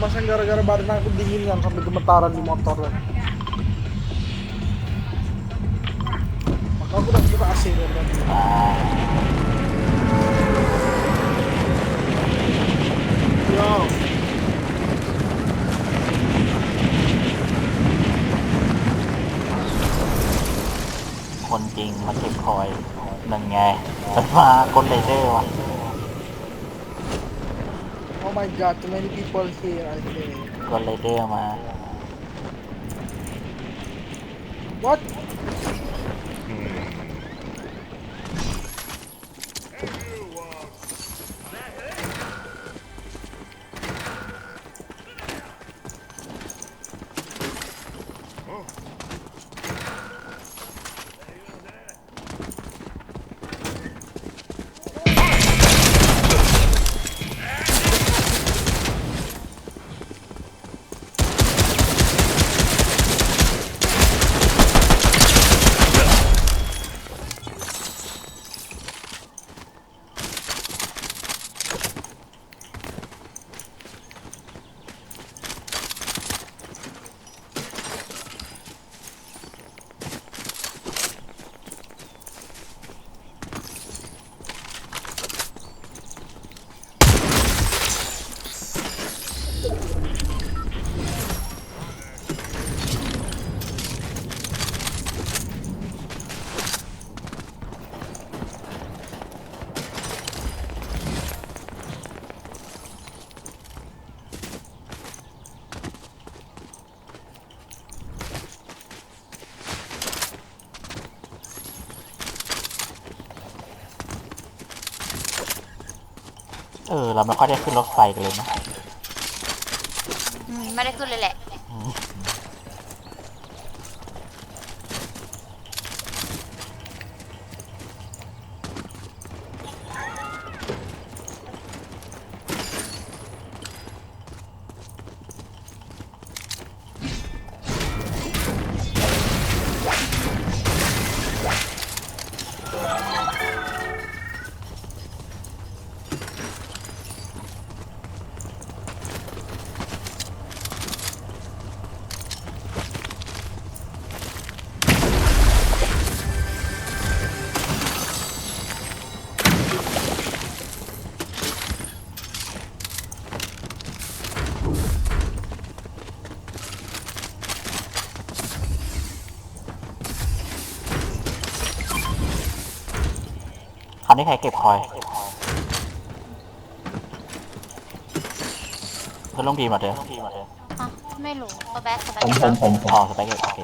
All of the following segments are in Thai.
Tadi kan lemas kan gara-gara badan aku dingin kan sampai gemetaran di motor kan. Maka aku udah buka AC dan tadi. อ่า Yo. คนจริงมาเก็บคอยนั่นไงมันมาคนไรเดอร์วะ Oh my god, too many people here I think. คนไรเดอร์มา What? เราไม่ค่อยได้ขึ้นรถไฟกันเลยนะ อืมไม่ได้ขึ้นเลยแหละ นี้ใครเก็บคอยเพื่อนลงดีมาเถอะอะไม่รู้สแบ็คสแบ็คผมเก็บผแล้มวผมผม พอสไปเก็บโอเค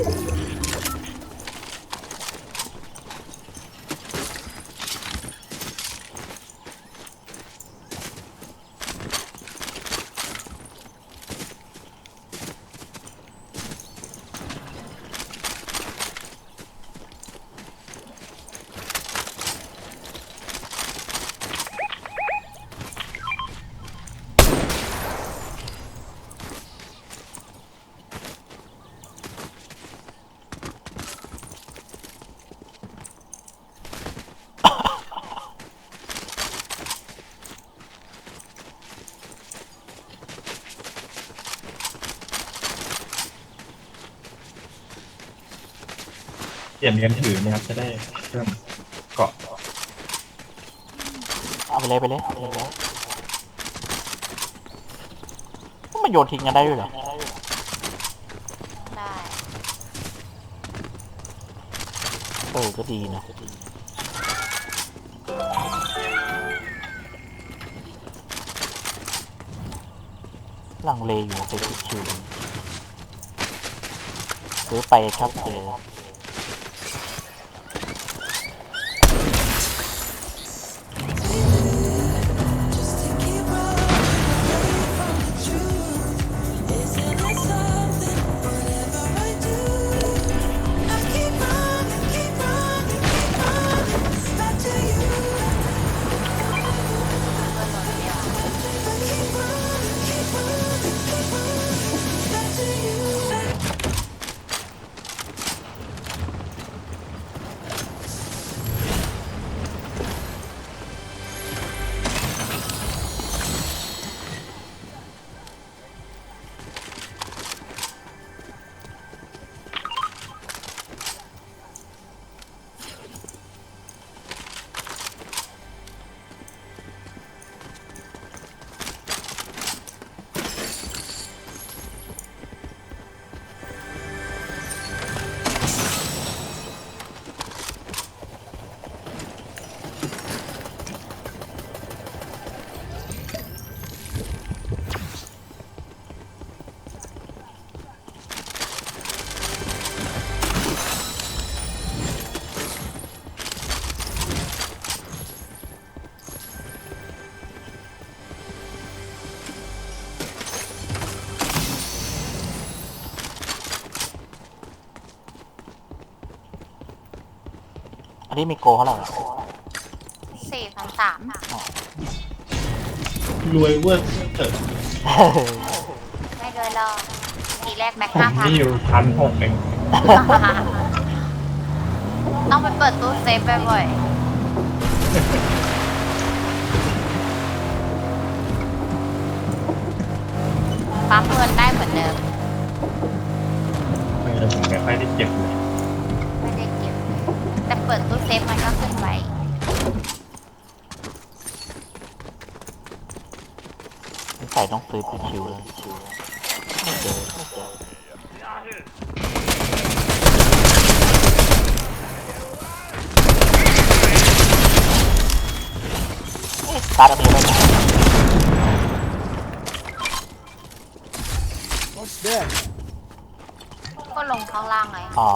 あ! ลี่ยนกันถือนะครับจะได้เพิ่มเกาะเอาไปเลยไปเลยเอาไปเลยมันโยนทิ้งกันได้ด้วยเหรอได้เออก็ดีนะหลังเลอยู่ไปคิดคิวซื้อไปชอบเจอ อันนี้มีโกเท่าไหร่อะสี่พันสามรวยเวอร์เถอะไม่เลยหรอกทีแรกแม็กผมห้าพันนี่อยู่พันหกเองต้องไปเปิดตู้เซฟบ่อยๆปั๊มเงินได้เหมือนเดิมเออผมไม่ค่อยได้เก็บเลย ไม่ได้เก็บ แต่ เปิดตู้เซฟมันก็ขึ้นไว้ใส่ต้องซื้อพิชิวเลยไม่เจอไม่เจอเอ๊ะตาดำเนินไปไหน What's that ก็ลงข้างล่างไง อ๋อ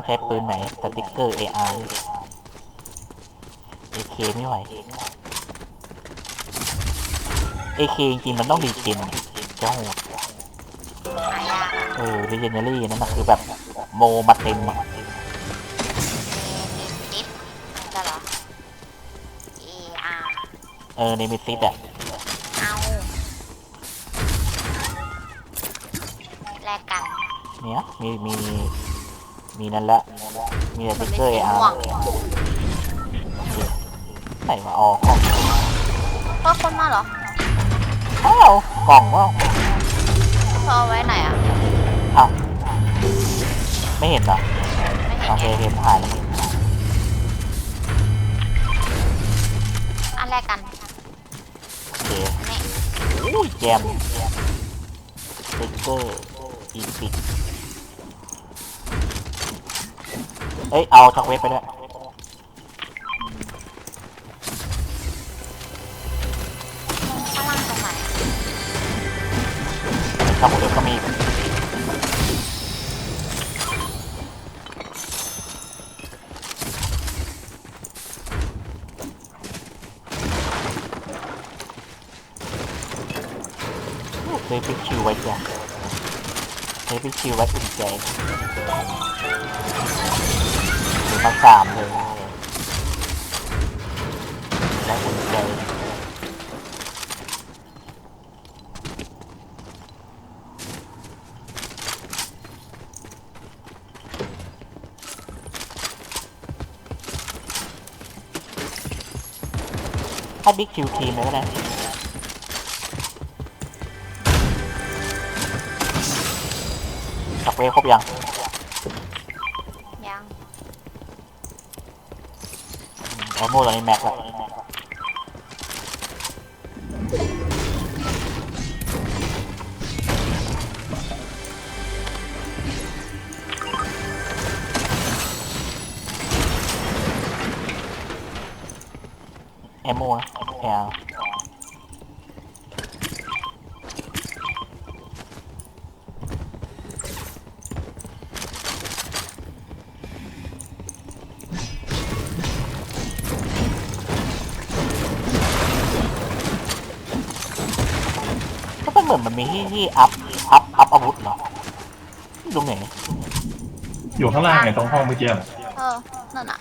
ต้องใช้ปืนไหน สติ๊กเกอร์ AR AK ไม่ไหว AK จริงๆมันต้องดีจินจะโหดหายากอะเออ Legendary นั่นนะคือแบบโมมาเต็มอะมีดิฟมันจะเหรอ A R เออในมิซิตอะเอาแลกกัน เนี้ยมีมี มีนั่นละ มีสมัติ๊นกไม่เกอร์สี AR ม่วงไหนมาออกกล่องเพิ่มคนมาเหรออ้าวกล่องว่าเธอเอาไว้ไหนอะ อ้าวไม่เห็นเหรอไม่เห็นโอเคไงเห็นผ่านแล้วอันแรกกัน โอเคนี่อุ้ยแจมสติ๊กเกอร์อีพิก เอ้ยเอาช็อกเวฟไปด้วยข้างล่างตรงไหนช็อกเวฟก็มีซื้อพิกชิวไว้จ้ะซื้อพิกชิวไว้อุ่นใจ มาสามเลยแล้วอุ่นใจถ้าบิ๊กคิวทีมเลยก็ได้จับเวครบยัง ไอโม่ตอ มือนมันมีที่ที่อัพอัพอัพอาวุธเหรอตรงไหนอยู่ข้างล่างไงตรงห้องเมื่อกี้อะเออ นั่นอะ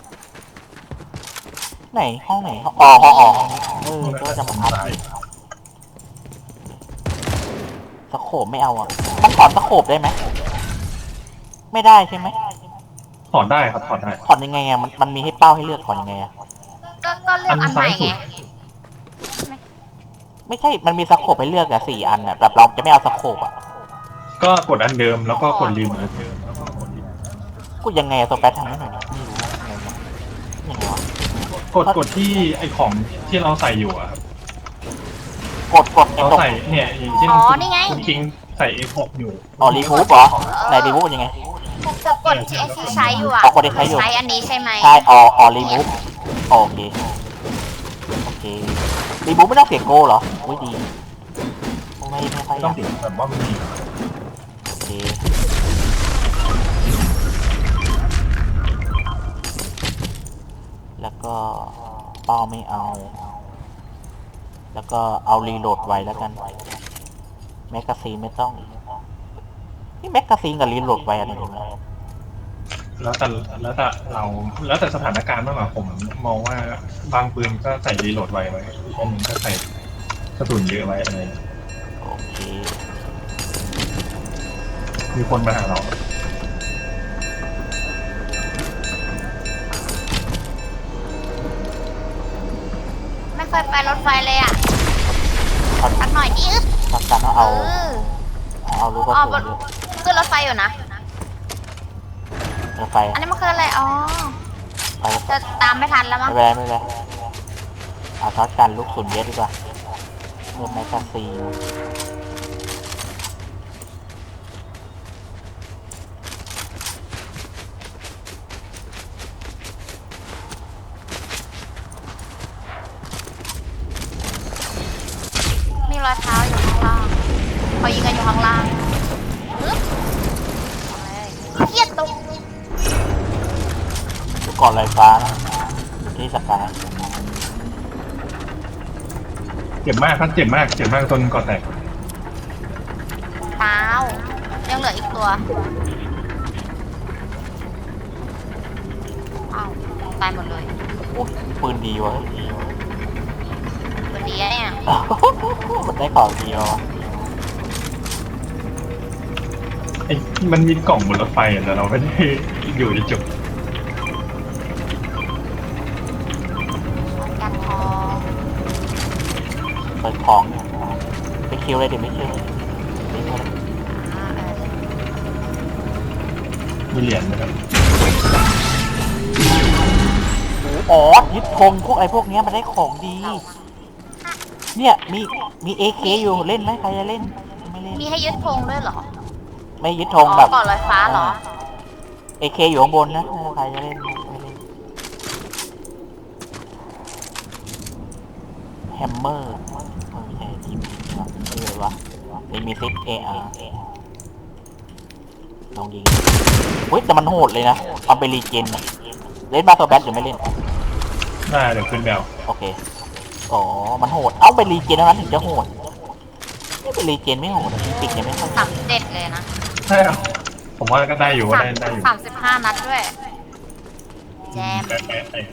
ไหนห้องไหนห้องอ๋อห้องอ๋อห้องนี้เออก็จะมาอัพอยู่สโคบไม่เอาอะมันถอนสโคบได้ไหมไม่ได้ใช่ไหมถอดได้ครับถอดได้ ถอนยังไงอะมันมันมีให้เป้าให้เลือกถอนยังไงอะก็ก็เลือกอันใหม่ไง ไม่ใช่มันมีสโคบให้เลือกอะสี่อันอะแบบเราจะไม่เอาสโคบอะก็กดอันเดิมแล้วก็กดรีเมิร์สกูยังไงอะตัวแปรทำให้หน่อยนะไม่รู้ยังไงวะยังไงวะกดกดที่ไอของที่เราใส่อยู่อะครับกดกดไอ้เราตรงใส่เนี่ยอย่างเช่นอ๋อคุณนี่ไง คุณคิงใส่ F6 อยู่อ๋อรีมูฟเหรอไหนรีมูฟยังไงจะกดที่ไอที่ใช้อยู่อะอ๋อกดที่ใช้อยู่ใช้อันนี้ใช่ไหมใช่อ๋ออ๋อรีมูฟโอเคโอเค รีมูไม่ต้องเสียโกเหรออุ้ยดีไม่ไม่ค่อยอต้องยากติดแบบว่ามันมีโอเคแล้วก็เป้าไม่เอา แล้วก็เอารีโหลดไว้แล้วกัน แมกกาซีนไม่ต้อง นี่แมกกาซีนกับรีโหลดไว้อะไรกันวะ แล้วแต่แล้วแต่เราแล้วแต่สถานการณ์มากกว่าผมมองว่าบางปืนก็ใส่รีโหลดไว้ไว้อีกอันหนึงก็ใส่กระสุนเยอะไว้อะไรอย่างเงี้ยโอเคมีคนมาหาเราไม่เคยไปรถไฟเลยอะช็อตสักหน่อยดิอึ๊บช็อตกันเอา เออเอาลูกกระอ๋อสุนบนด้วย ขึ้นรถไฟอยู่นะ รถไฟอันนี้มันคืออะไร อ๋อ ไปจะตามไม่ทันแล้วมั้ง ไม่เป็นไรไม่เป็นไรเอาช็อตกันลูกสุนเยอะดีกว่าเพิ่มแมกกาซีน อนลอยฟ้านะที่สกายเจ็บมากครับเจ็บมาก เจ็บมากจนก่อแตกเท้ายังเหลืออีกตัวอ้าวตายหมดเลยอุ๊ยปืนดีวะวันนี้เนี่ยมันได้ของดีวะไอ้มันมีกล่องบนรถไฟอะแต่เราไม่ได้อยู่ในจุด ของเนี่ยไปคิวเลยเดี๋ยวไม่คิวนี่มาเลยอ่าเออมีเหรียญนะครับอ๋อยึดธงพวกไอ้พวกเนี้ยมันได้ของดี เนี่ยมีมีเอเคอยู่เล่นไหมใครจะเล่นไม่เล่นมีให้ยึดธงด้วยเหรอ ไม่ยึดธอ๋องแบบก่อนลอยฟ้าเหรอเอเคอยู่ข้างบนนะใครจะเล่นไม่เล่นแฮมเมอร์ไม่ใช่ทีม ชื่ออะไรวะนี่มีซิปเออาร์ลองยิงเฮ้ยแต่มันโหดเลยนะเอาไปรีเจนอะเล่นบาตัวแบทหรือไม่เล่น ได้เดี๋ยวขึ้นแบลโอเค อ๋อ มันโหด เอาไปรีเจนเท่านั้นถึงจะโหดไม่ไปรีเจนไม่โหดอะปิกยังไม่เข้าสามสิบเจ็ดเลยนะใช่เหรอผมว่าก็ได้อยู่ว่าสามได้ได้อยู่สามสิบห้านัดด้วย แจม แปะแปะแปะ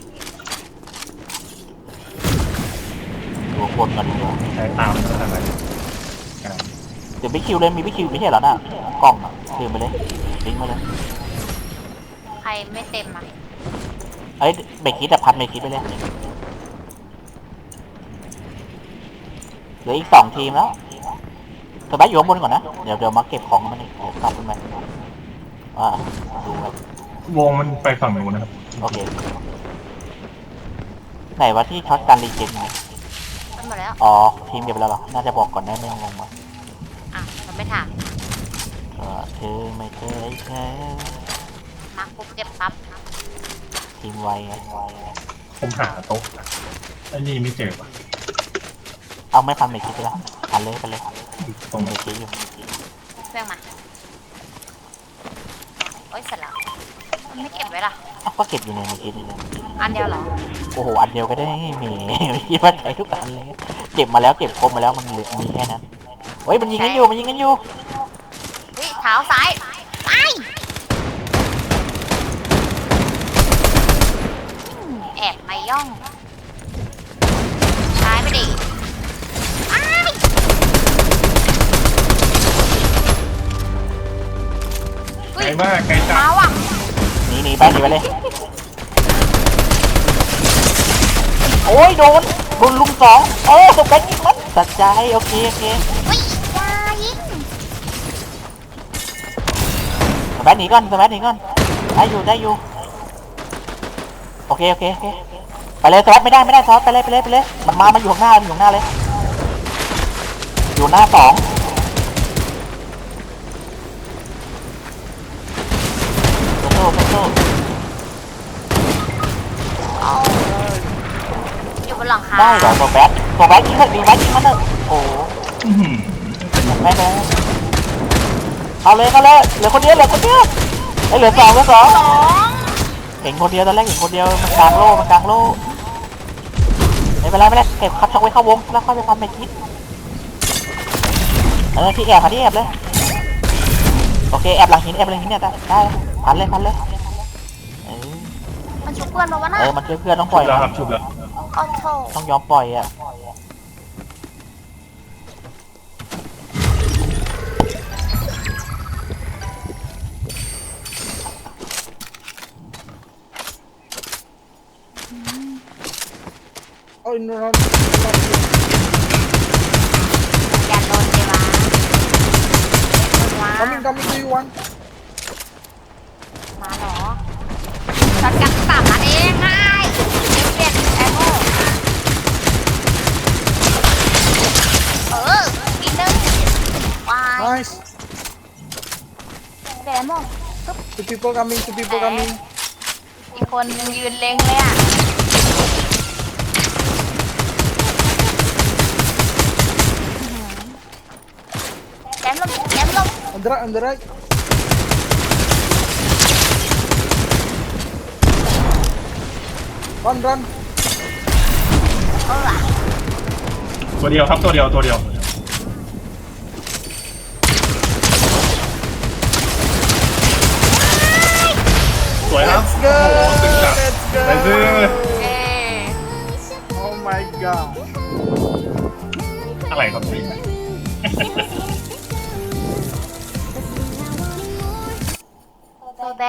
ดูคนกันดูใช้ตามสถานการณ์ เดี๋ยวไปคิวเลยมีไปคิวไม่ใช่เหรอน่ะกล่องอะลืมไปเลยทิ้งมาเลยใครไม่เต็มอะเอ้ยเบรกคิดแต่พัดเบรกคิดไปเลยเหลืออีกสองทีมแล้วสบายอยู่ข้างบนก่อนนะ เดี๋ยวเดี๋ยวมาเก็บของมันนี่เดี๋ยวกลับขึ้นมาอ่าดูครับวงมันไปฝั่งนู้นนะครับ โอเค ไหนวะที่ช็อตการรีเจนไงมันหมดแล้ว อ๋อ ทีมเก็บไปแล้วเหรอ น่าจะบอกก่อนได้ไม่ต้องลงมา อะเราไม่ถามก็เธอไม่เคยแค่มาปุ๊บเก็บปั๊บทีมไวไงผมหาโต๊ะไอ้นี่ไม่เจอว่ะเอาไม่ทันไม่คิดไปแล้วทันเลยไปเลยตรงไม่คิดอยู่เครื่องมาโอ้ยเสร็จแล้วมันไม่เก็บไว้ล่ะอ้าวก็เก็บอยู่ในไม่คิดนี่เลยอันเดียวเหรอโอ้โหอันเดียวก็ได้ไม่มีไม่คิดว่าใช้ทุกอันเลยเก็บมาแล้วเก็บครบมาแล้วมันเหลือมีแค่นั้น เฮ้ยมันยิงกันอยู่มันยิงกันอยู่วิเท้าซ้ายไอ้อืมแอบมาย่องซ้ายไปดิอ้ายอุ๊ไกลยมากไกลจัเท้างอะหนีหนีไปหนีไปเลยโอ้ยโดนโดนลุมสองโอ้ตกไปยิงมันตัดใจโอเคโอเค หนีก่อนสแปซหนีก่อนได้อยู่ได้อยู่โอเคโอเคโอเคไปเลยสแปซไม่ได้ไม่ได้ซอสไปเลยไปเลยไปเลยมันมามันอยู่ข้างหน้ามันอยู่ข้างหน้าเลย อยู่หน้าสองโซ่โซ่โซ่เอาอยู่บนหลังคาได้เหรอตัวแบทตัวแบทยิงเถอะดีแบทยิงมันเถอะโอ้โหอื้อหือไม่เลย เอาเลยเอาเลยเหลือคนเดียวเหลือคนเดียวไอ้ยเหลือสองเหลือสองสองเห็นคนเดียวตอนแรกเห็นคนเดียวมันกลางโล่มันกลางโล่ไม่เป็นไรไม่เป็นไรเก็บคับช็อกไว้เข้าวงแล้วค่อยไปฟันไปคิดเออที่แอบค่ะที่แอบเลยโอเคแอบหลังหินแอบหลังหินเนี่ยได้ได้พันเลยพันเลยเออมันชุบเพื่อนมาวะน่ะเออมันช่วยเพื่อนต้องปล่อยแล้วนะครับชุบแล้วอ้าวโถต้องยอมปล่อยอะ อยนอนอย่าโดนเลยวะโดนวะกำมิงกำมิงดูวันมาเหรอช็อตกันสามนัดเองง่ายเจ็ดเจ็ดแอมโมเออมีหนึ่งวาย nice เดมโม two people coming two people coming อีกคนยืนเล็งเลยอะแกมลมแกมลม on the right on the right run run เออตัวเดียวครับตัวเดียวตัวเดียวสวยครับ go โอ้โหตึงจัด let's go ไปซื้อ เอ๊ oh my god อะไรครับนี่ so Roberto